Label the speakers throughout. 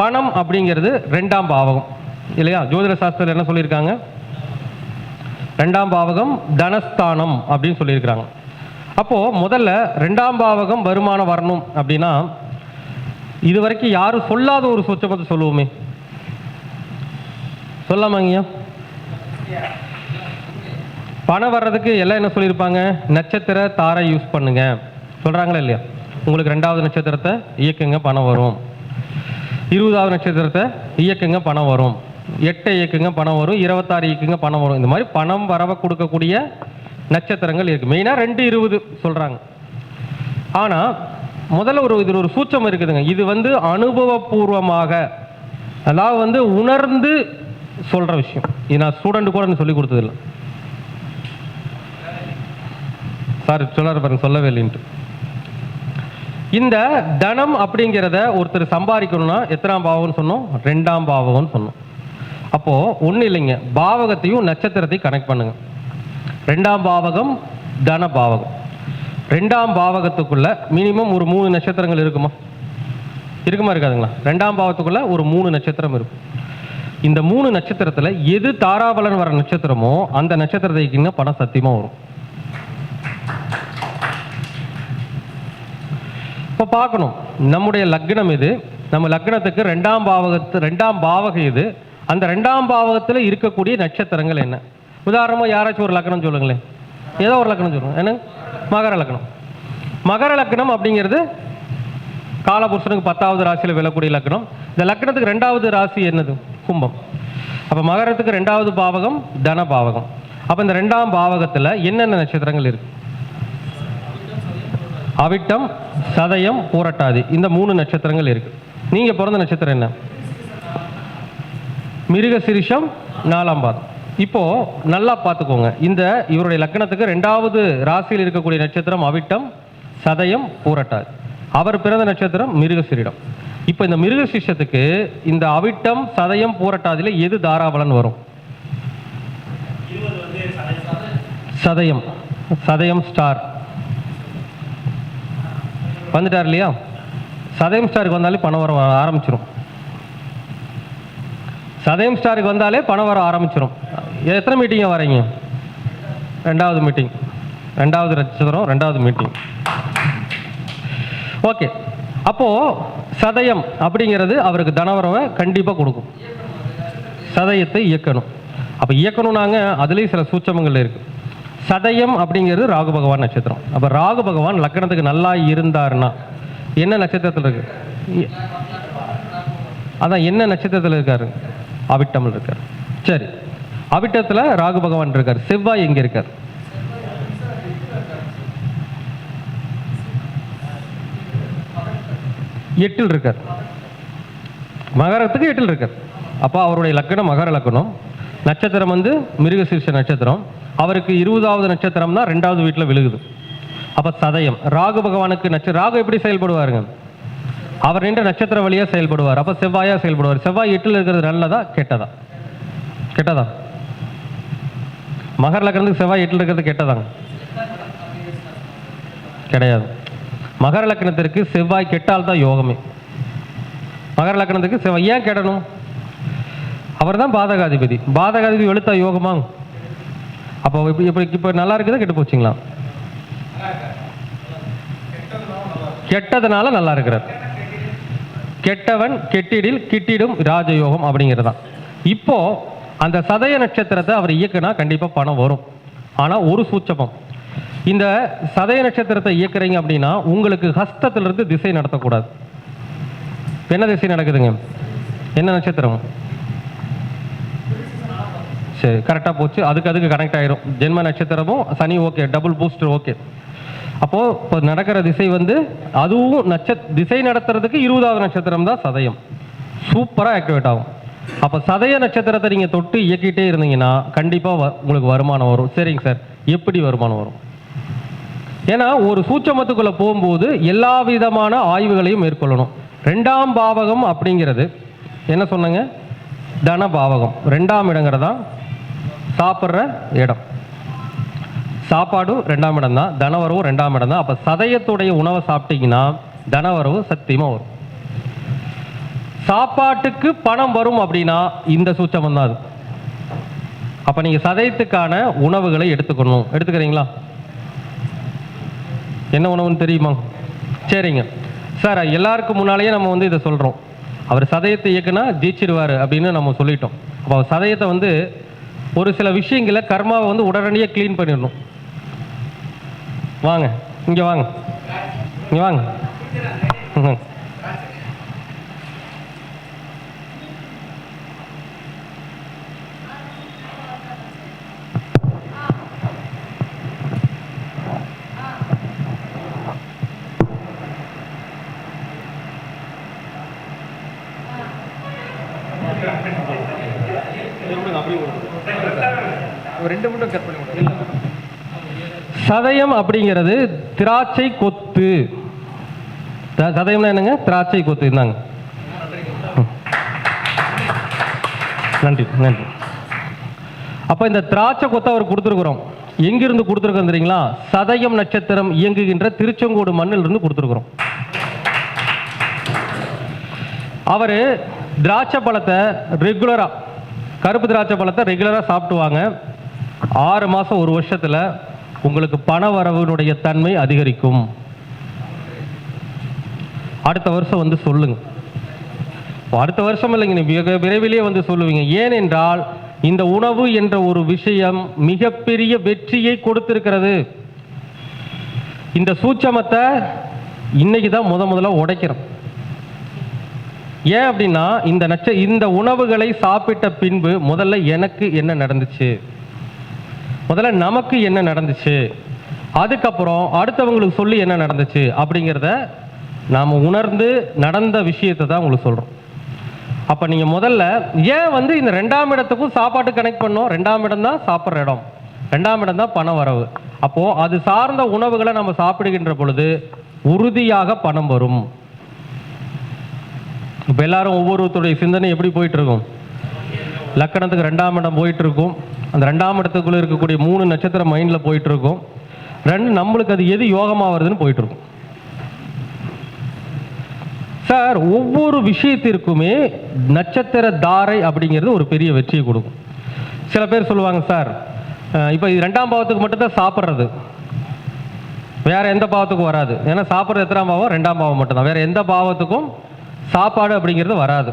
Speaker 1: பணம் அப்படிங்கிறது ரெண்டாம் பாவகம். இல்லையா? ஜோதிட சாஸ்திரத்தில் என்ன சொல்லியிருக்காங்க? ரெண்டாம் பாவகம் தனஸ்தானம் அப்படின்னு சொல்லியிருக்கிறாங்க. அப்போது முதல்ல ரெண்டாம் பாவகம் வருமானம் வரணும் அப்படின்னா இது வரைக்கும் யாரும் சொல்லாத ஒரு சொச்சமத்தை சொல்லுவோமே. சொல்லாமாங்கய்யா பணம் வர்றதுக்கு எல்லாம் என்ன சொல்லியிருப்பாங்க? நட்சத்திர தாரை யூஸ் பண்ணுங்க. சொல்கிறாங்களா இல்லையா? உங்களுக்கு ரெண்டாவது நட்சத்திரத்தை இயக்குங்க பணம் வரும். இருபதாவது நட்சத்திரத்தை இயக்குங்க பணம் வரும். எட்டை இயக்குங்க பணம் வரும் இருபத்தாறு இயக்குங்க பணம் வரும். இந்த மாதிரி பணம் வரவை கொடுக்கக்கூடிய நட்சத்திரங்கள் இருக்குது மெயினாக ரெண்டு இருபது சொல்கிறாங்க ஆனால் முதல்ல ஒரு இதில் ஒரு சூச்சம் இருக்குதுங்க. இது வந்து அனுபவபூர்வமாக அதாவது வந்து உணர்ந்து சொல்கிற விஷயம். இது நான் ஸ்டூடெண்ட் கூட எனக்கு சொல்லி கொடுத்ததில்லை. சார் சொல்லார் பாருங்க சொல்லவே இல்லைன்ட்டு. இந்த தனம் அப்படிங்கிறத ஒருத்தர் சம்பாதிக்கணும்னா எத்தனாம் பாவம்னு சொன்னோம்? ரெண்டாம் பாவம்னு சொன்னோம். அப்போ ஒன்றும் இல்லைங்க. பாவகத்தையும் நட்சத்திரத்தையும் கனெக்ட் பண்ணுங்க. ரெண்டாம் பாவகம் தன பாவகம். ரெண்டாம் பாவகத்துக்குள்ள மினிமம் ஒரு மூணு நட்சத்திரங்கள் இருக்குமா? இருக்குமா இருக்காதுங்களா? ரெண்டாம் பாவத்துக்குள்ள ஒரு மூணு நட்சத்திரம் இருக்கும். இந்த மூணு நட்சத்திரத்தில் எது தாராபலன் வர நட்சத்திரமோ அந்த நட்சத்திரத்தைக்குங்க பணம் சத்தியமாக வரும். இப்போ பார்க்கணும். நம்முடைய லக்னம் இது. நம்ம லக்னத்துக்கு ரெண்டாம் பாவகத்து ரெண்டாம் பாவகம் இது. அந்த ரெண்டாம் பாவகத்தில் இருக்கக்கூடிய நட்சத்திரங்கள் என்ன? உதாரணமாக யாராச்சும் ஒரு லக்னம் சொல்லுங்களேன். ஏதோ ஒரு லக்னம் சொல்லுங்கள் என்ன? மகர லக்னம். மகர லக்னம் அப்படிங்கிறது காலபுருஷனுக்கு பத்தாவது ராசியில் விழக்கூடிய லக்னம். இந்த லக்னத்துக்கு ரெண்டாவது ராசி என்னது? கும்பம். அப்போ மகரத்துக்கு ரெண்டாவது பாவகம் தன பாவகம். அப்போ இந்த ரெண்டாம் பாவகத்தில் என்னென்ன நட்சத்திரங்கள் இருக்குது அவிட்டம் சதயம் பூரட்டாதி இந்த மூணு நட்சத்திரங்கள் இருக்கு. நீங்க பிறந்த நட்சத்திரம் என்ன? மிருக சிரிஷம் நாலாம் பாதம். இப்போ நல்லா பார்த்துக்கோங்க. இந்த இவருடைய லக்கணத்துக்கு ரெண்டாவது ராசியில் இருக்கக்கூடிய நட்சத்திரம் அவிட்டம் சதயம் பூரட்டாது அவர் பிறந்த நட்சத்திரம் மிருகசிரிடம். இப்போ இந்த மிருக மிருகசிஷத்துக்கு இந்த அவிட்டம் சதயம் பூரட்டாதில் எது தாராபலன் வரும்? சதயம். சதயம் ஸ்டார். வந்துட்டார் இல்லையா? சதயம் ஸ்டாருக்கு வந்தாலே பணம் வர ஆரம்பிச்சிடும் சதயம் ஸ்டாருக்கு வந்தாலே பணம் வர ஆரம்பிச்சிடும் எத்தனை மீட்டிங்க வரீங்க? ரெண்டாவது மீட்டிங் ரெண்டாவது நட்சத்திரம் ரெண்டாவது மீட்டிங் ஓகே அப்போது சதயம் அப்படிங்கிறது அவருக்கு தனவரவை கண்டிப்பாக கொடுக்கும். சதயத்தை இயக்கணும். அப்போ இயக்கணும் நாங்கள் அதுலேயும் சில சூட்சமங்கள் இருக்குது சதயம் அப்படிங்கிறது ராகு பகவான் நட்சத்திரம். அப்போ ராகு பகவான் லக்கணத்துக்கு நல்லா இருந்தாருன்னா என்ன நட்சத்திரத்தில் இருக்கு? அதான் என்ன நட்சத்திரத்தில் இருக்கார்? அவிட்டமில் இருக்கார். சரி. அவிட்டத்தில் ராகு பகவான் இருக்கார். செவ்வாய் எங்கே இருக்கார்? எட்டில் இருக்கார். மகரத்துக்கு எட்டில் இருக்கார். அப்போ அவருடைய லக்கணம் மகர லக்கணம். நட்சத்திரம் வந்து மிருகசீர்ஷ நட்சத்திரம். அவருக்கு இருபதாவது நட்சத்திரம்னா ரெண்டாவது வீட்டில் விழுகுது. அப்போ சதயம். ராகு பகவானுக்கு நட்ச ராகு எப்படி செயல்படுவாருங்க? அவர் நின்ற நட்சத்திர வழியாக செயல்படுவார். அப்போ செவ்வாயாக செயல்படுவார். செவ்வாய் எட்டில் இருக்கிறது நல்லதா கெட்டதா? கெட்டதா? மகர லக்கணத்துக்கு செவ்வாய் எட்டில் இருக்கிறது கெட்டதாங்க? கிடையாது. மகர லக்னத்திற்கு செவ்வாய் கெட்டால் தான் யோகமே. மகர லக்னத்துக்கு செவ்வாய் ஏன் கெடணும்? அவர் தான் பாதகாதிபதி. பாதகாதிபதி எழுத்தா யோகமா அப்போ இப்போ இப்போ இப்போ நல்லா இருக்குதா கெட்டு போச்சுங்களா? கெட்டதுனால நல்லா இருக்கிறார். கெட்டவன் கெட்டிடில் கிட்டிடும் ராஜயோகம் அப்படிங்கிறது. தான் இப்போ அந்த சதய நட்சத்திரத்தை அவர் இயக்குனா கண்டிப்பாக பணம் வரும். ஆனால் ஒரு சூச்சபம் இந்த சதய நட்சத்திரத்தை இயக்குறீங்க அப்படின்னா உங்களுக்கு ஹஸ்தத்திலிருந்து திசை நடத்தக்கூடாது. என்ன திசை நடக்குதுங்க? என்ன நட்சத்திரம்? சரி கரெக்டாக போச்சு. அதுக்கு அதுக்கு கனெக்ட் ஆயிரும். ஜென்ம நட்சத்திரமும் சனி ஓகே டபுள் பூஸ்டர் ஓகே அப்போது இப்போ நடக்கிற திசை வந்து அதுவும் நட்ச திசை நடத்துறதுக்கு இருபதாவது நட்சத்திரம் தான் சதயம். சூப்பராக ஆக்டிவேட் ஆகும். அப்போ சதய நட்சத்திரத்தை நீங்கள் தொட்டு இயக்கிட்டே இருந்தீங்கன்னா கண்டிப்பாக உங்களுக்கு வருமானம் வரும். சரிங்க சார். எப்படி வருமானம் வரும்? ஏன்னா ஒரு சூட்சமத்துக்குள்ளே போகும்போது எல்லா விதமான ஆய்வுகளையும் மேற்கொள்ளணும். ரெண்டாம் பாவகம் அப்படிங்கிறது என்ன சொன்னங்க? தன பாவகம் ரெண்டாம் இடங்கிறதான் சாப்பிட்ற இடம். சாப்பாடும் ரெண்டாம் இடம் தான் தனவரவும் ரெண்டாம் இடம் தான் அப்போ சதயத்துடைய உணவை சாப்பிட்டீங்கன்னா தனவரவு சத்தியமாக வரும். சாப்பாட்டுக்கு பணம் வரும் அப்படின்னா இந்த சூட்சமம் தான் அது அப்போ நீங்கள் சதயத்துக்கான உணவுகளை எடுத்துக்கணும். எடுத்துக்கிறீங்களா? என்ன உணவுன்னு தெரியுமா? சரிங்க. சார் எல்லாருக்கும் முன்னாலேயே நம்ம வந்து இதை சொல்கிறோம் அவர் சதயத்தை இயக்குனா ஜெயிச்சிடுவார் அப்படின்னு நம்ம சொல்லிட்டோம். அப்போ அவர் சதயத்தை வந்து ஒரு சில விஷயங்களை கர்மாவை வந்து உடனடியாக க்ளீன் பண்ணிடணும். வாங்க இங்கே வாங்க. இங்கே வாங்க. ம்.
Speaker 2: ரெண்டு மட்டும் கட் பண்ணி விடுங்க.
Speaker 1: சதயம் அப்படிங்கிறது திராட்சை கொத்து. சதயம்னா என்னங்க? திராட்சை கொத்து இருந்தாங்க நன்றி நன்றி. அப்போ இந்த திராட்சை கொத்தை அவர் கொடுத்துருக்குறோம். எங்கிருந்து கொடுத்துருக்கோம் தெரியுங்களா? சதயம் நட்சத்திரம் இயங்குகின்ற திருச்செங்கோடு மண்ணில் இருந்து கொடுத்துருக்குறோம். அவர் திராட்சை பழத்தை ரெகுலராக கருப்பு திராட்சை பழத்தை ரெகுலராக சாப்பிட்டுவாங்க. ஆறு மாதம் ஒரு வருஷத்தில் உங்களுக்கு பண வரவுனுடைய தன்மை அதிகரிக்கும். அடுத்த வருஷம் வந்து சொல்லுங்க. அடுத்த வருஷம் இல்லைங்க நீ மிக விரைவிலேயே வந்து சொல்லுவீங்க. ஏனென்றால் இந்த உணவு என்ற ஒரு விஷயம் மிகப்பெரிய வெற்றியை கொடுத்திருக்கிறது. இந்த சூட்சமத்தை இன்னைக்கு தான் முத முதல்ல உடைக்கிறோம். ஏன் அப்படின்னா இந்த நட்ச இந்த உணவுகளை சாப்பிட்ட பின்பு முதல்ல எனக்கு என்ன நடந்துச்சு? முதல்ல நமக்கு என்ன நடந்துச்சு? அதுக்கப்புறம் அடுத்தவங்களுக்கு சொல்லி என்ன நடந்துச்சு? அப்படிங்கிறத நாம் உணர்ந்து நடந்த விஷயத்தை தான் உங்களுக்கு சொல்கிறோம் அப்போ நீங்கள் முதல்ல ஏன் வந்து இந்த ரெண்டாம் இடத்துக்கும் சாப்பாட்டு கனெக்ட் பண்ணோம்? ரெண்டாம் இடம் தான் சாப்பிட்ற இடம். ரெண்டாம் இடம் தான் பண வரவு. அப்போது அது சார்ந்த உணவுகளை நம்ம சாப்பிடுகின்ற பொழுது உறுதியாக பணம் வரும். இப்போ எல்லாரும் ஒவ்வொருத்தருடைய சிந்தனை எப்படி போயிட்டு இருக்கும்? லக்கணத்துக்கு ரெண்டாம் இடம் போயிட்டு இருக்கும் அந்த ரெண்டாம் இடத்துக்குள்ளே இருக்கக்கூடிய மூணு நட்சத்திரம் மைண்டில் போயிட்டு இருக்கும் ரெண்டு நம்மளுக்கு அது எது யோகமாக வருதுன்னு போயிட்டுருக்கும். சார் ஒவ்வொரு விஷயத்திற்குமே நட்சத்திர தாரை அப்படிங்கிறது ஒரு பெரிய வெற்றியை கொடுக்கும். சில பேர் சொல்லுவாங்க சார் இப்போ இது ரெண்டாம் பாவத்துக்கு மட்டும்தான் சாப்பிட்றது. வேற எந்த பாவத்துக்கும் வராது. ஏன்னா சாப்பிட்றது எத்தனாம் பாவம்? ரெண்டாம் பாவம் மட்டும்தான். வேற எந்த பாவத்துக்கும் சாப்பாடு அப்படிங்கிறது வராது.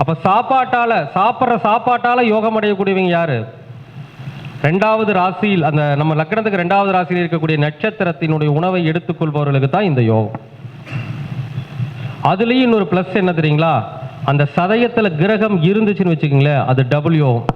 Speaker 1: அப்ப சாப்பாட்டால சாப்பிட்ற சாப்பாட்டால யோகம் அடையக்கூடியவங்க யாரு? ரெண்டாவது ராசியில் அந்த நம்ம லக்னத்துக்கு ரெண்டாவது ராசியில் இருக்கக்கூடிய நட்சத்திரத்தினுடைய உணவை எடுத்துக்கொள்பவர்களுக்கு தான் இந்த யோகம். அதுலேயும் இன்னொரு ப்ளஸ் என்ன தெரியுங்களா? அந்த சதயத்தில் கிரகம் இருந்துச்சுன்னு வச்சுக்கோங்களேன் அது டபுள் யோகம்